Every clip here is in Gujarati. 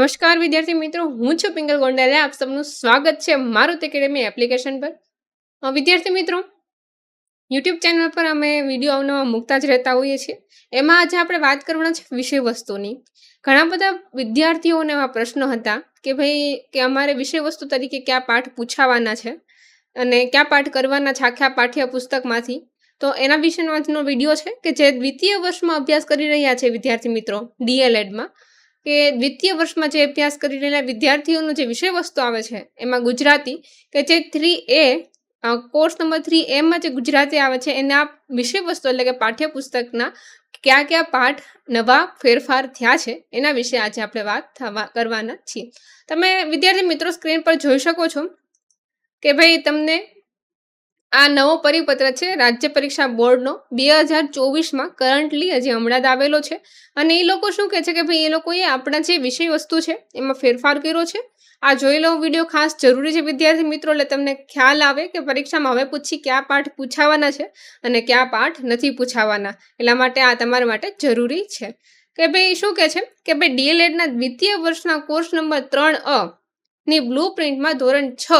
નમસ્કાર, વિદ્યાર્થી મિત્રો. હું છું પિંગલ ગોંડલિયા. આપ સૌનું સ્વાગત છે મારુત એકેડેમી એપ્લિકેશન પર. વિદ્યાર્થી મિત્રો, યુટ્યુબ ચેનલ પર અમે વીડિયો અવનવા મૂકતા જ રહેતા હોઈએ છીએ. એમાં આજે આપણે વાત કરવાના છે વિષય વસ્તુની ઘણા બધા વિદ્યાર્થીઓને એવા પ્રશ્નો હતા કે ભાઈ, કે અમારે વિષય વસ્તુ તરીકે કયા પાઠ પૂછાવાના છે અને કયા પાઠ કરવાના છે આખા પાઠ્ય પુસ્તકમાંથી તો એના વિશેનો આજનો વીડિયો છે કે જે દ્વિતીય વર્ષમાં અભ્યાસ કરી રહ્યા છે વિદ્યાર્થી મિત્રો, ડીએલએડમાં. કે દ્વિતીય વર્ષમાં જે અભ્યાસ કરી રહેલા વિદ્યાર્થીઓનો જે વિષય વસ્તુ આવે છે, એમાં ગુજરાતી, કે જે three A course number three એમાં જે ગુજરાતી આવે છે, એના વિષય વસ્તુ એટલે કે પાઠ્યપુસ્તકના કયા કયા પાઠ નવા ફેરફાર થયા છે, એના વિશે આજે આપણે વાત થવા, કરવાના છીએ. તમે વિદ્યાર્થી મિત્રો સ્ક્રીન પર જોઈ શકો છો કે ભાઈ તમને આ નવો પરિપત્ર છે રાજ્ય પરીક્ષા બોર્ડનો. બે હજાર ચોવીસમાં કરંટલી હજી હમણાં જ આવેલો છે. અને એ લોકો શું કહે છે કે ભાઈ, એ લોકોએ આપણા જે વિષય વસ્તુ છે, એમાં ફેરફાર કર્યો છે. આ જોઈ લો વીડિયો ખાસ જરૂરી છે વિદ્યાર્થી મિત્રો, એટલે તમને ખ્યાલ આવે કે પરીક્ષામાં હવે પૂછી કયા પાઠ પૂછાવાના છે અને કયા પાઠ નથી પૂછાવાના. એટલા માટે આ તમારા માટે જરૂરી છે. કે ભાઈ, શું કહે છે? કે ભાઈ, ડીએલએડના દ્વિતીય વર્ષના કોર્સ નંબર ત્રણ અ ની બ્લુ પ્રિન્ટમાં ધોરણ છ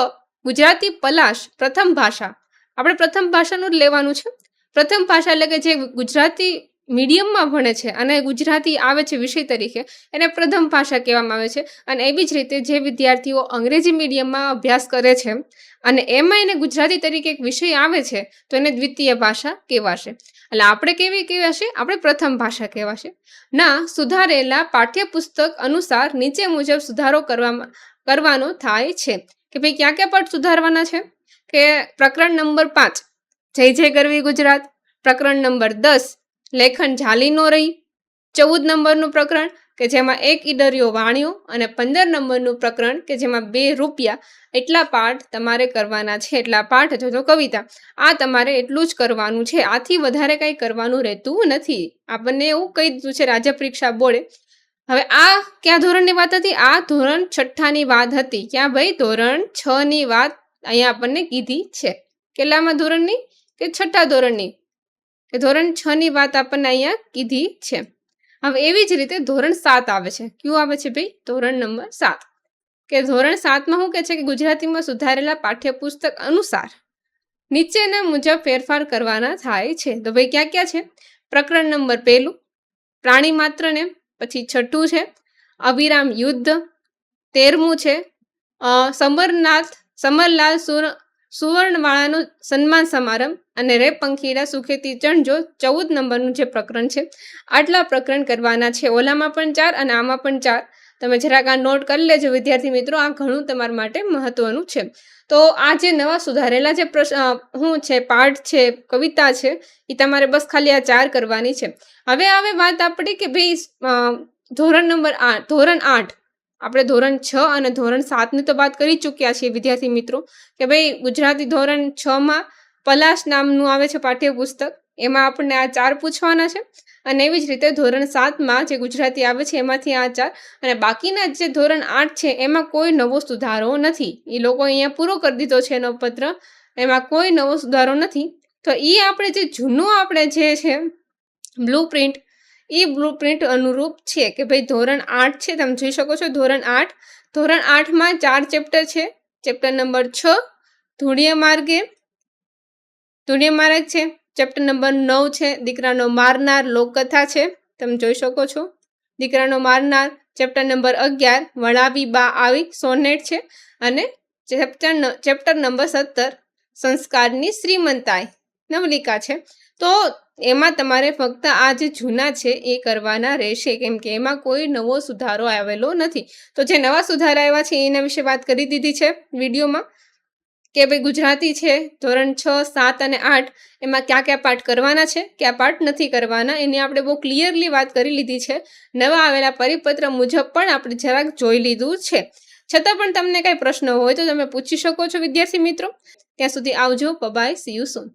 ગુજરાતી પલાશ પ્રથમ ભાષા આપણે પ્રથમ ભાષાનું જ લેવાનું છે. પ્રથમ ભાષા એટલે કે જે ગુજરાતી મીડિયમમાં ભણે છે અને ગુજરાતી આવે છે વિષય તરીકે, એને પ્રથમ ભાષા કહેવામાં આવે છે. અને એવી જ રીતે જે વિદ્યાર્થીઓ અંગ્રેજી મીડિયમમાં અભ્યાસ કરે છે અને એમાં એને ગુજરાતી તરીકે એક વિષય આવે છે, તો એને દ્વિતીય ભાષા કહેવાશે. એટલે આપણે કેવી કહેવાશે? આપણે પ્રથમ ભાષા કહેવાશે. ના, સુધારેલા પાઠ્યપુસ્તક અનુસાર નીચે મુજબ સુધારો કરવામાં, કરવાનો થાય છે. કે ભાઈ ક્યાં ક્યાં પાઠ સુધારવાના છે? કે પ્રકરણ નંબર પાંચ, જય જય ગરવી ગુજરાત. પ્રકરણ નંબર દસ, લેખન ઝાલી નો રહી. ચૌદ નંબરનું પ્રકરણ કે જેમાં એક ઈડરિયો વાણ્યો અને પંદર નંબરનું પ્રકરણ કે જેમાં બે રૂપિયા. એટલા પાઠ તમારે કરવાના છે, એટલા પાઠ જો તો કવિતા. આ તમારે એટલું જ કરવાનું છે, આથી વધારે કંઈ કરવાનું રહેતું નથી. આપણને એવું કહી દીધું છે રાજ્ય પરીક્ષા બોર્ડે. હવે આ ક્યાં ધોરણની વાત હતી? આ ધોરણ છઠ્ઠાની વાત હતી. ક્યાં ભાઈ? ધોરણ છ ની વાત અહીંયા આપણને કીધી છે. કેટલામાં ધોરણની? કે છઠ્ઠા ધોરણની? કે ધોરણ છ ની વાત આપણને અહીંયા કીધી છે. હવે એવી જ રીતે ધોરણ સાત આવે છે. કયું આવે છે ભાઈ? ધોરણ નંબર સાત. કે ધોરણ સાતમાં શું કહે છે કે ગુજરાતીમાં સુધારેલા પાઠ્યપુસ્તક અનુસાર નીચેના મુજબ ફેરફાર કરવાના થાય છે. તો ભાઈ ક્યાં ક્યાં છે? પ્રકરણ નંબર પહેલું, પ્રાણી માત્રને પછી છઠ્ઠું છે અવિરામ યુદ્ધ, તેરમું છે સમરનાથ સમરલાલ સુર, સુવર્ણવાળાનો સન્માન સમારંભ અને રે પંખીડા સુખેતી ચણજો ચૌદ નંબરનું જે પ્રકરણ છે, આટલા પ્રકરણ કરવાના છે. ઓલામાં પણ ચાર અને આમાં પણ ચાર. તમે જરાક આ નોટ કરી લેજો, વિદ્યાર્થી મિત્રો. આ ઘણું તમારા માટે મહત્વનું છે. તો આ જે નવા સુધારેલા જે પ્રશ્ન શું છે, પાઠ છે, કવિતા છે એ તમારે બસ ખાલી આ ચાર કરવાની છે. હવે હવે વાત આપણી કે ભાઈ ધોરણ નંબર આઠ ધોરણ આઠ. આપણે ધોરણ છ અને ધોરણ સાતની તો વાત કરી ચૂક્યા છીએ, વિદ્યાર્થી મિત્રો, કે ભાઈ ગુજરાતી ધોરણ છમાં પલાશ નામનું આવે છે પાઠ્યપુસ્તક. એમાં આપણને આ ચાર પૂછવાના છે અને એવી જ રીતે ધોરણ સાતમાં જે ગુજરાતી આવે છે એમાંથી આ ચાર અને બાકીના જે ધોરણ આઠ છે એમાં કોઈ નવો સુધારો નથી. એ લોકો અહીંયા પૂરો કરી દીધો છે એનો પત્ર. એમાં કોઈ નવો સુધારો નથી. તો એ આપણે જે જૂનું આપણે જે છે બ્લુ પ્રિન્ટ એ બ્લુ પ્રિન્ટ અનુરૂપ છે કે ભાઈ ધોરણ આઠ છે, તમે જોઈ શકો છો ધોરણ આઠ. ધોરણ આઠમાં ચાર ચેપ્ટર છે. ચેપ્ટર નંબર છ ધૂળીય માર્ગે. ધૂળીય માર્ગ છે. ચેપ્ટર નંબર નવ છે. દીકરાનો મારનાર લોકકથા છે. તમે જોઈ શકો છો. દીકરાનો મારનાર ચેપ્ટર નંબર અગિયાર વળાવી બા આવી સોનેટ છે. અને ચેપ્ટર ચેપ્ટર નંબર સત્તર, સંસ્કારની શ્રીમંતાઈ. નવલિકા છે. તો એમાં તમારે ફક્ત આ જે જૂના છે એ કરવાના રહેશે, કેમ કે એમાં કોઈ નવો સુધારો આવેલો નથી. તો જે નવા સુધારા આવ્યા છે એના વિશે વાત કરી દીધી છે વિડીયોમાં, કે ભાઈ ગુજરાતી છે, ધોરણ છ, સાત અને આઠ, એમાં ક્યાં ક્યાં પાઠ કરવાના છે, ક્યાં પાઠ નથી કરવાના, એની આપણે બહુ ક્લિયરલી વાત કરી લીધી છે. નવા આવેલા પરિપત્ર મુજબ પણ આપણે જરાક જોઈ લીધું છે. છતાં પણ તમને કાંઈ પ્રશ્ન હોય તો તમે પૂછી શકો છો, વિદ્યાર્થી મિત્રો. ત્યાં સુધી આવજો બબાય સી યુ સૂન